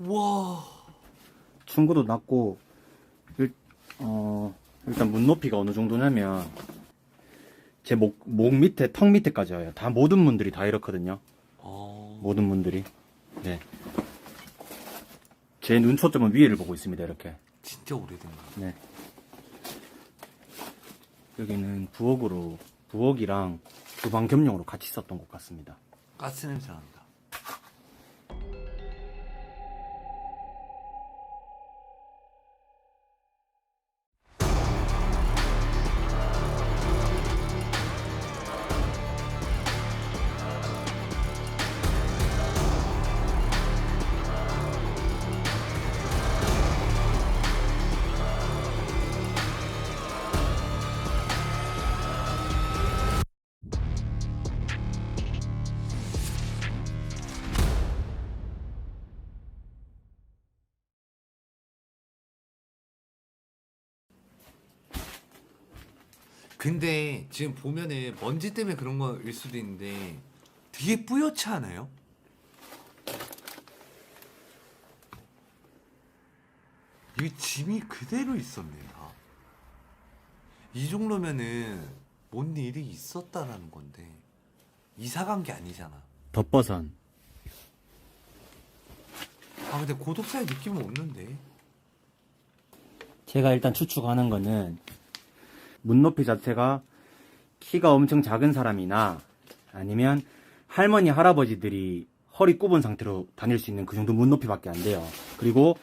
와. 충고도 낮고 일, 어, 일단 문 높이가 어느 정도냐면 제 목 목 밑에 턱 밑에까지 와요. 다 모든 문들이 다 이렇거든요. 어. 모든 문들이. 네. 제 눈 초점은 위에를 보고 있습니다. 이렇게. 진짜 오래된 거. 네. 여기는 부엌으로 부엌이랑 주방 겸용으로 같이 썼던 것 같습니다. 가스 냄새 난다. 근데 지금 보면은 먼지 때문에 그런 거일 수도 있는데 되게 뿌옇지 않아요? 이 짐이 그대로 있었네 다. 이 정도면은 뭔 일이 있었다라는 건데 이사 간 게 아니잖아. 덧버선. 아 근데 고독사의 느낌은 없는데. 제가 일단 추측하는 거는 문 높이 자체가 키가 엄청 작은 사람이나 아니면 할머니 할아버지들이 허리 굽은 상태로 다닐 수 있는 그 정도 문 높이밖에 안 돼요. 그리고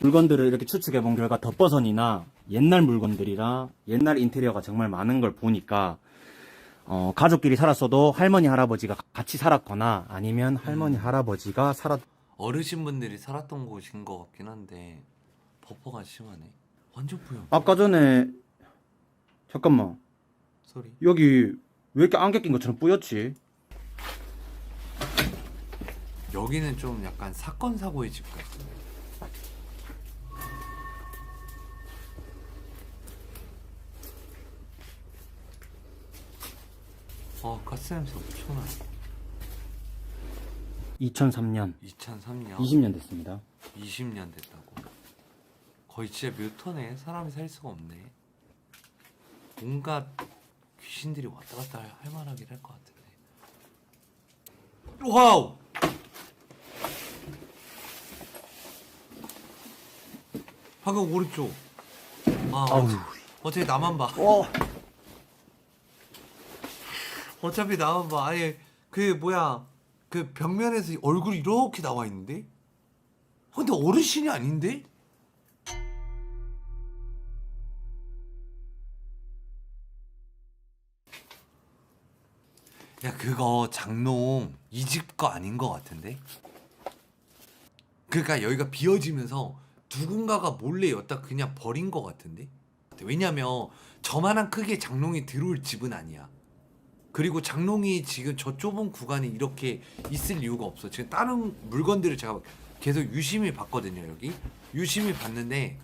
물건들을 이렇게 추측해 본 결과 덧버선이나 옛날 물건들이나 옛날 인테리어가 정말 많은 걸 보니까 어, 가족끼리 살았어도 할머니 할아버지가 같이 살았거나 아니면 할머니 할아버지가 살았 어르신분들이 살았던 곳인 것 같긴 한데 버퍼가 심하네. 완전 뿌연. 아까 전에 잠깐만 소리. 여기 왜 이렇게 안개 낀 것처럼 뿌옇지? 여기는 좀 약간 사건 사고의 집 같은데. 아 가스 냄새 엄청나. 2003년 2003년 20년 됐습니다 20년 됐다고. 거의 진짜 묘터네. 사람이 살 수가 없네. 온갖 귀신들이 왔다 갔다 할- 할 만하긴 할 것 같은데. 와우! 방금 오른쪽. 아, 아우. 어차피 나만 봐. 어. 어차피 나만 봐. 아예 그 뭐야 그 벽면에서 얼굴이 이렇게 나와 있는데. 어, 근데 어르신이 아닌데? 야 그거 장롱 이 집 거 아닌 것 같은데? 그러니까 여기가 비어지면서 누군가가 몰래 여기다 그냥 버린 것 같은데? 왜냐면 저만한 크기의 장롱이 들어올 집은 아니야. 그리고 장롱이 지금 저 좁은 구간에 이렇게 있을 이유가 없어. 지금 다른 물건들을 제가 계속 유심히 봤거든요, 여기. 유심히 봤는데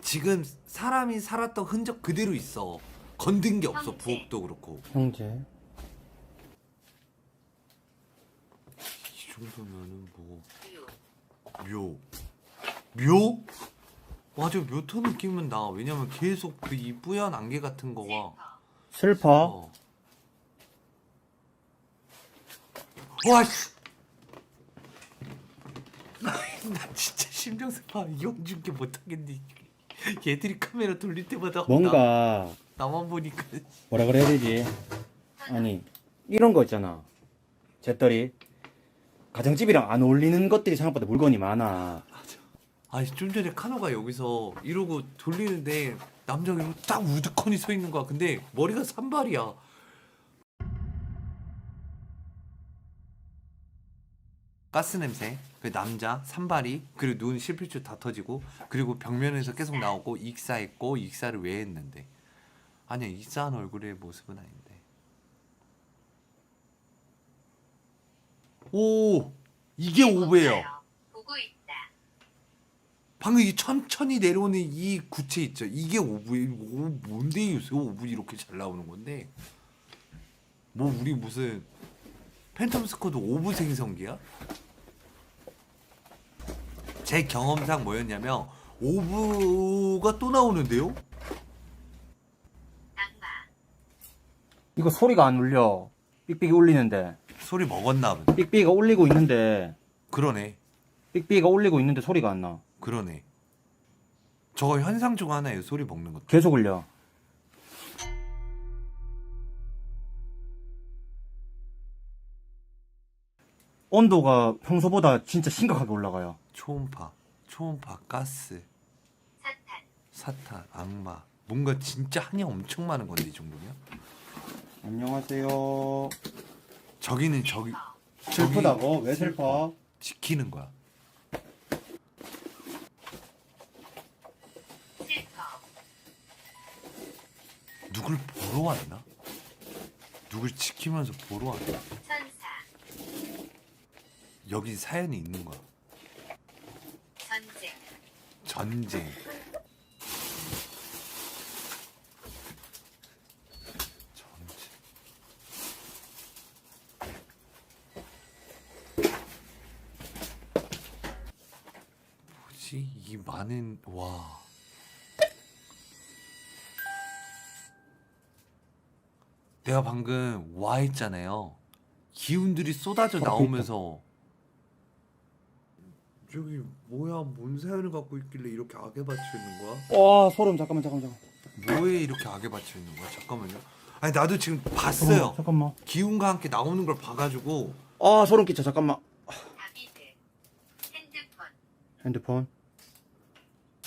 지금 사람이 살았던 흔적 그대로 있어. 건든 게 없어, 부엌도 그렇고. 형제 정도면은 뭐 묘. 묘? 맞아, 묘토 느낌은 나. 왜냐면 계속 그 이 뿌연 안개 같은 거가 슬퍼 어. 와, 씨. 나 진짜 슬퍼. 이용준게 못하겠니? 얘들이 카메라 돌릴 때마다 뭔가 나, 나만 보니까 뭐라 그래야 되지 아니 이런 거 있잖아 잿더리 가정집이랑 안 어울리는 것들이 생각보다 물건이 많아 아니 좀 전에 카노가 여기서 이러고 돌리는데 남자가 이러고 딱 우드컨이 서 있는 거야. 근데 머리가 산발이야. 가스 냄새, 그 남자 산발이 그리고 눈 실핏줄 다 터지고 그리고 벽면에서 계속 나오고 익사했고 익사를 왜 했는데 아니야 익사한 얼굴의 모습은 아닌데 오 이게 오베예요. 보고 있다. 방금 이 천천히 내려오는 이 구체 있죠. 이게 오브 오, 뭔데 요새 오브 이렇게 잘 나오는 건데 뭐 우리 무슨 팬텀 스쿼드 오브 생성기야? 제 경험상 뭐였냐면 오브가 또 나오는데요? 이거 소리가 안 울려. 삑삑이 울리는데. 소리 먹었나 보네. 삑삑이가 울리고 있는데, 그러네. 삑삑이가 울리고 있는데 소리가 안 나. 그러네. 저거 현상 중 하나예요. 소리 먹는 것도. 계속 울려. 온도가 평소보다 진짜 심각하게 올라가요. 초음파, 초음파, 가스, 사탄, 악마. 뭔가 진짜 한이 엄청 많은 건데 이 정도면? 안녕하세요. 저기는 저기 슬프다고? 왜 슬퍼? 지키는 거야. 누굴 보러 왔나? 누굴 지키면서 보러 왔나? 여기 사연이 있는 거야. 전쟁. 전쟁. 뭐지? 이 많은 와. 내가 방금 와 했잖아요. 기운들이 쏟아져 나오면서 저기 뭐야 뭔 사연을 갖고 있길래 이렇게 악에 받쳐 있는 거야? 와, 소름. 잠깐만, 잠깐만. 뭐에 이렇게 악에 받쳐 있는 거야? 잠깐만요. 아니 나도 지금 봤어요. 어, 잠깐만. 기운과 함께 나오는 걸 봐가지고 아, 소름 끼쳐. 잠깐만. 핸드폰.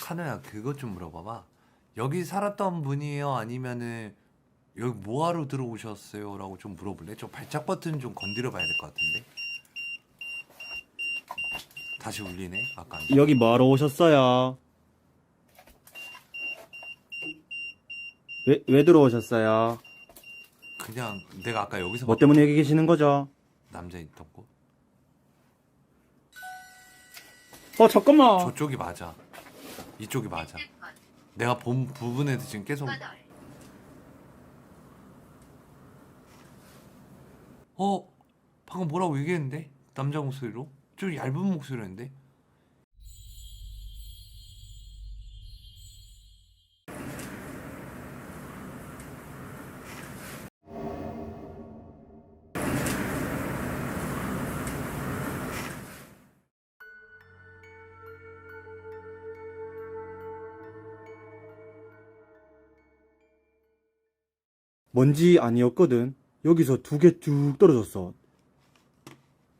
카노야 그것 좀 물어봐봐. 여기 살았던 분이에요? 아니면은 여기 뭐하러 들어오셨어요? 라고 좀 물어볼래? 저 발작 버튼 좀 건드려 봐야 될 것 같은데. 다시 울리네. 아까 안 여기 뭐하러 오셨어요? 왜, 왜 들어오셨어요? 그냥 내가 아까 여기서 뭐 때문에 여기 계시는 거죠? 남자 있던 곳. 어, 잠깐만. 저쪽이 맞아. 이쪽이 맞아. 내가 본 부분에서 지금 계속 어? 방금 뭐라고 얘기했는데? 남자 목소리로? 좀 얇은 목소리였는데 먼지 아니었거든. 여기서 두 개 쭉 떨어졌어.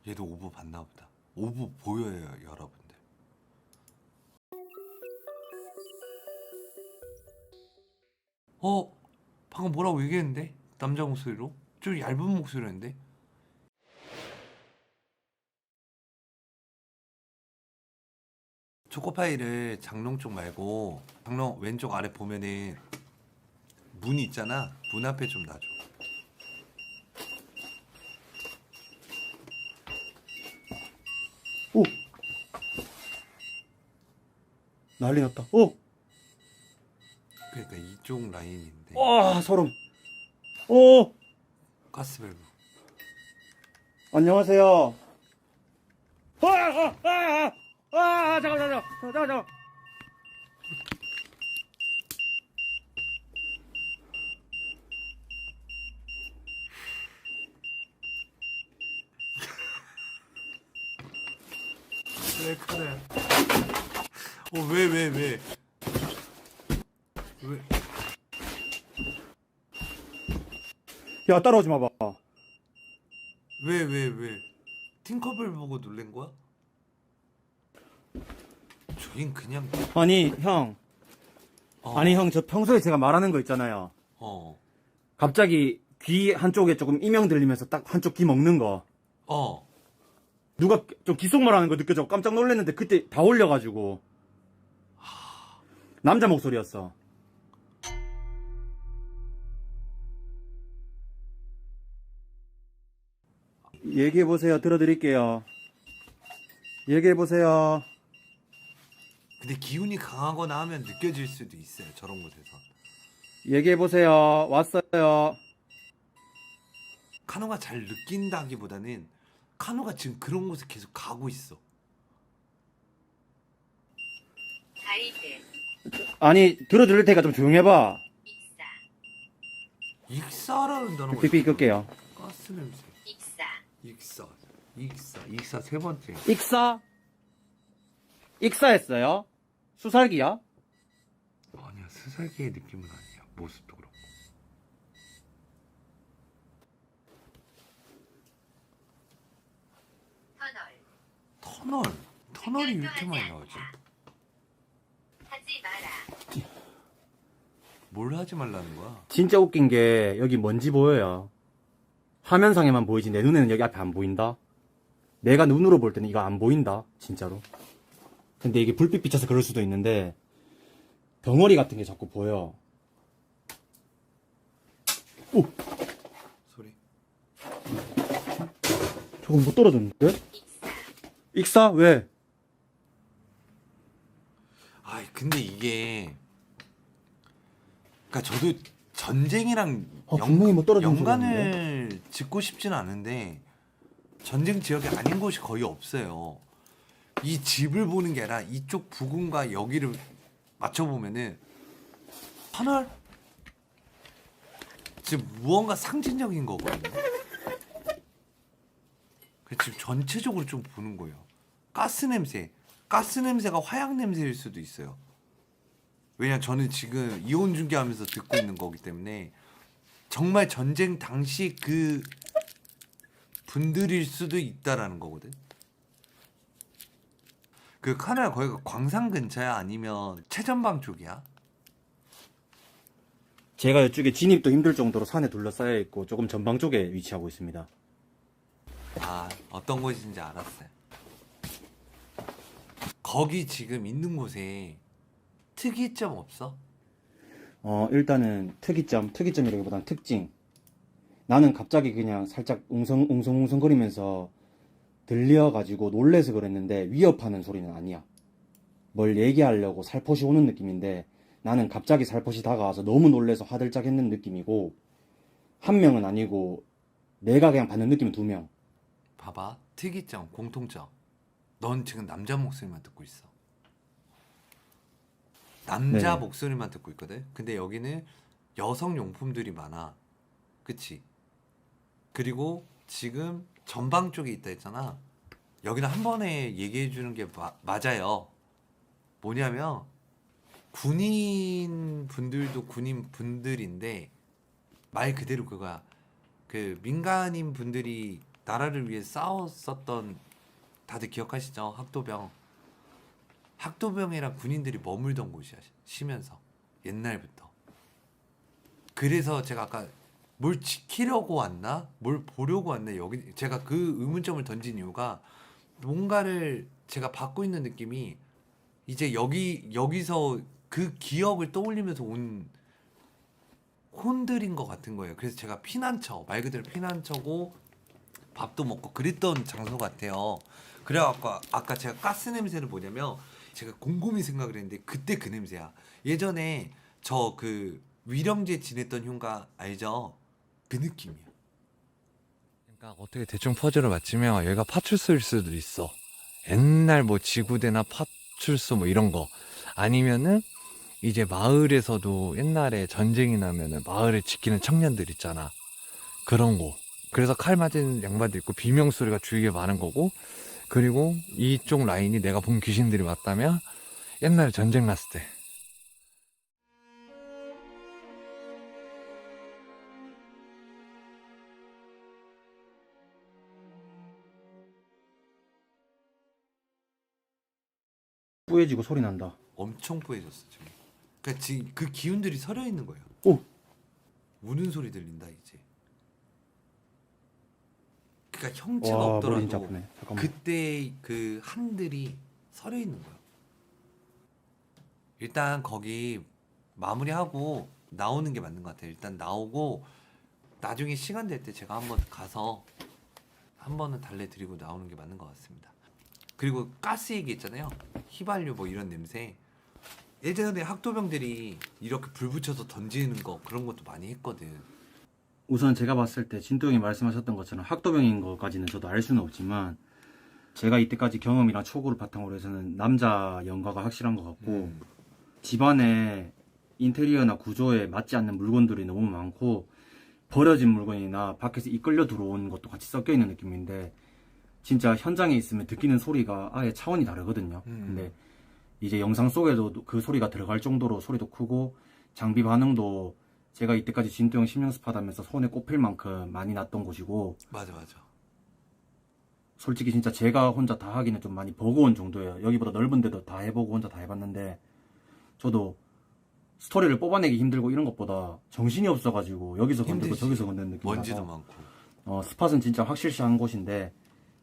얘도 오브 봤나 보다. 오브 보여요 여러분들. 어 방금 뭐라고 얘기했는데? 남자 목소리로? 좀 얇은 목소리였는데? 초코파이를 장롱 쪽 말고 장롱 왼쪽 아래 보면은 문 있잖아 문 앞에 좀 놔줘 오! 난리 났다. 오! 그러니까 이쪽 라인인데 와, 소름. 오! 가스밸브 안녕하세요. 아, 아, 아, 아, 아, 잠깐, 잠깐, 잠깐, 잠 깐. 왜 그래? 어, 왜, 왜, 왜? 왜? 야, 따라오지 마봐. 왜, 왜, 왜? 팅커벨 보고 놀란 거야? 저긴 그냥, 아니, 형. 어, 아니, 형, 저 평소에 제가 말하는 거 있잖아요. 어, 갑자기 귀 한쪽에 조금 이명 들리면서 딱 한쪽 귀 먹는 거. 어. 누가 좀 기속말 하는 거 느껴져 깜짝 놀랐는데 그때 다 올려가지고. 남자 목소리였어. 얘기해 보세요. 들어드릴게요. 얘기해 보세요. 근데 기운이 강하거나 하면 느껴질 수도 있어요, 저런 곳에서. 얘기해 보세요. 왔어요. 카노가 잘 느낀다기보다는 카노가 지금 그런 곳에 계속 가고 있어. 가이드 아니 들어줄 테니까 좀 조용해봐. 익사 익사라는 단어가 삐삐 있어. 끌게요. 가스 냄새. 익사 익사. 익사. 익사 세 번째. 익사? 익사했어요? 수살기야? 아니야 스살기의 느낌은 아니야. 모습도 그렇고. 터널 터널. 터널이 왜 이렇게 많이 나오지? 하지 마라 뭘 하지 말라는 거야? 진짜 웃긴 게 여기 뭔지 보여요. 화면상에만 보이지 내 눈에는 여기 앞에 안 보인다. 내가 눈으로 볼 때는 이거 안 보인다. 진짜로. 근데 이게 불빛 비쳐서 그럴 수도 있는데 덩어리 같은 게 자꾸 보여. 오, 소리. 저건 못 떨어졌는데? 익사 왜? 아 근데 이게 그러니까 저도 전쟁이랑 어, 분명히 뭐 떨어진 소리 연관을 짓고 싶지는 않은데 전쟁 지역이 아닌 곳이 거의 없어요. 이 집을 보는 게 아니라 이쪽 부근과 여기를 맞춰 보면은 터널 지금 무언가 상징적인 거거든요. 그래서 지금 전체적으로 좀 보는 거예요. 가스 냄새, 가스 냄새가 화약 냄새일 수도 있어요. 왜냐 저는 지금 이혼 중계하면서 듣고 있는 거기 때문에 정말 전쟁 당시 그 분들일 수도 있다라는 거거든. 그 카나라 거기가 광산 근처야 아니면 최전방 쪽이야? 제가 이쪽에 진입도 힘들 정도로 산에 둘러싸여 있고 조금 전방 쪽에 위치하고 있습니다. 아 어떤 곳인지 알았어요. 거기 지금 있는 곳에 특이점 없어? 어, 일단은 특이점, 특이점이라기보다는 특징. 나는 갑자기 그냥 살짝 웅성, 웅성웅성거리면서 들려가지고 놀래서 그랬는데 위협하는 소리는 아니야. 뭘 얘기하려고 살포시 오는 느낌인데 나는 갑자기 살포시 다가와서 너무 놀래서 화들짝 했는 느낌이고 한 명은 아니고 내가 그냥 받는 느낌은 두 명. 봐봐 특이점 공통점 넌 지금 남자 목소리만 듣고 있어. 남자 네. 목소리만 듣고 있거든? 근데 여기는 여성 용품들이 많아. 그치? 그리고 지금 전방 쪽에 있다 했잖아. 여기는 한 번에 얘기해 주는 게 마- 맞아요. 뭐냐면 군인 분들도 군인 분들인데 말 그대로 그거야. 그 민간인 분들이 나라를 위해 싸웠었던 다들 기억하시죠? 학도병. 학도병이랑 군인들이 머물던 곳이야. 쉬면서 옛날부터. 그래서 제가 아까 뭘 지키려고 왔나? 뭘 보려고 왔나? 여기 제가 그 의문점을 던진 이유가 뭔가를 제가 받고 있는 느낌이 이제 여기 여기서 그 기억을 떠올리면서 온 혼들인 것 같은 거예요. 그래서 제가 피난처 말 그대로 피난처고 밥도 먹고 그랬던 장소 같아요. 그래갖고 아까 제가 가스 냄새를 뭐냐면 제가 곰곰이 생각을 했는데 그때 그 냄새야. 예전에 저 그 위령제 지냈던 흉가 알죠? 그 느낌이야. 그러니까 어떻게 대충 퍼즐을 맞추면 얘가 파출소일 수도 있어. 옛날 뭐 지구대나 파출소 뭐 이런 거. 아니면은 이제 마을에서도 옛날에 전쟁이 나면은 마을을 지키는 청년들 있잖아. 그런 거. 그래서 칼 맞은 양반도 있고 비명 소리가 주위에 많은 거고. 그리고 이쪽 라인이 내가 본 귀신들이 맞다면 옛날에 전쟁 났을 때 뿌해지고 소리 난다. 엄청 뿌해졌어 지금. 그러니까 지금 그 기운들이 서려 있는 거예요. 오! 우는 소리 들린다 이제. 그러니까 형체가 와, 머리 진짜 없더라도 아프네. 잠깐만. 그때 그 한들이 서려 있는 거야. 일단 거기 마무리하고 나오는 게 맞는 것 같아요. 일단 나오고 나중에 시간 될 때 제가 한번 가서 한 번은 달래 드리고 나오는 게 맞는 것 같습니다. 그리고 가스 얘기 있잖아요. 휘발유 뭐 이런 냄새. 예전에 학도병들이 이렇게 불 붙여서 던지는 거 그런 것도 많이 했거든. 우선 제가 봤을 때 진도 형이 말씀하셨던 것처럼 학도병인 것까지는 저도 알 수는 없지만 제가 이때까지 경험이랑 초고를 바탕으로 해서는 남자 연가가 확실한 것 같고 음. 집안에 인테리어나 구조에 맞지 않는 물건들이 너무 많고 버려진 물건이나 밖에서 이끌려 들어온 것도 같이 섞여 있는 느낌인데 진짜 현장에 있으면 듣기는 소리가 아예 차원이 다르거든요. 음. 근데 이제 영상 속에도 그 소리가 들어갈 정도로 소리도 크고 장비 반응도 제가 이때까지 진도 형 심연습하다면서 손에 꼽힐 만큼 많이 났던 곳이고 맞아 맞아. 솔직히 진짜 제가 혼자 다 하기는 좀 많이 버거운 정도예요. 여기보다 넓은 데도 다 해보고 혼자 다 해봤는데 저도 스토리를 뽑아내기 힘들고 이런 것보다 정신이 없어가지고 여기서 건들고 힘들지. 저기서 건드는 느낌 먼지도 많고. 어, 스팟은 진짜 확실시한 곳인데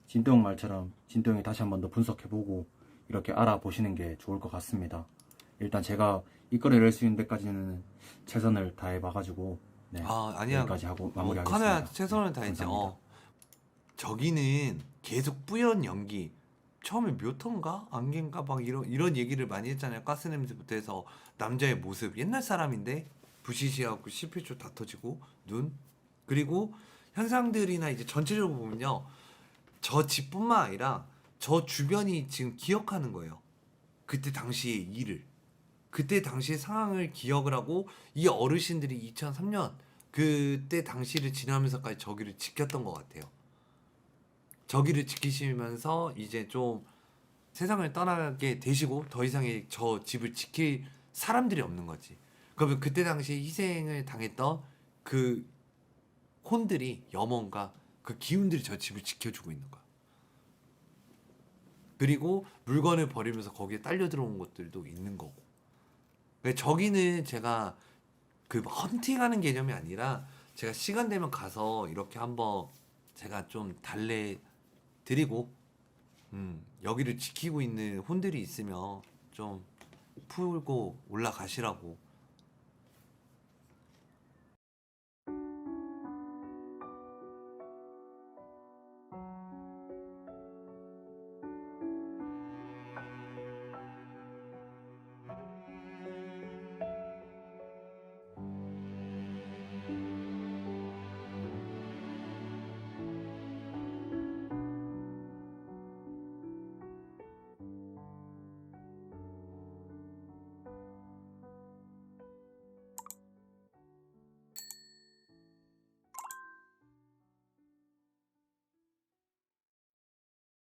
진도 형 말처럼 진도 형이 다시 한 번 더 분석해보고 이렇게 알아보시는 게 좋을 것 같습니다. 일단 제가 이끌어낼 수 있는 데까지는 최선을 다해 봐가지고 네, 아 아니야. 여기까지 하고 어, 마무리하겠습니다. 카노야 최선을 다했지. 감사합니다. 어. 저기는 계속 뿌연 연기. 처음에 묘턴가 안개인가 막 이런 이런 얘기를 많이 했잖아요. 가스 냄새부터 해서 남자의 모습 옛날 사람인데 부시시하고 CP초 다 터지고 눈 그리고 현상들이나 이제 전체적으로 보면요. 저 집뿐만 아니라 저 주변이 지금 기억하는 거예요. 그때 당시의 일을 그때 당시의 상황을 기억을 하고 이 어르신들이 2003년 그때 당시를 지나면서까지 저기를 지켰던 것 같아요. 저기를 지키시면서 이제 좀 세상을 떠나게 되시고 더 이상의 저 집을 지킬 사람들이 없는 거지. 그러면 그때 당시에 희생을 당했던 그 혼들이 염원과 그 기운들이 저 집을 지켜주고 있는 거야. 그리고 물건을 버리면서 거기에 딸려 들어온 것들도 있는 거고. 저기는 제가 그 헌팅하는 개념이 아니라 제가 시간 되면 가서 이렇게 한번 제가 좀 달래 드리고 음, 여기를 지키고 있는 혼들이 있으면 좀 풀고 올라가시라고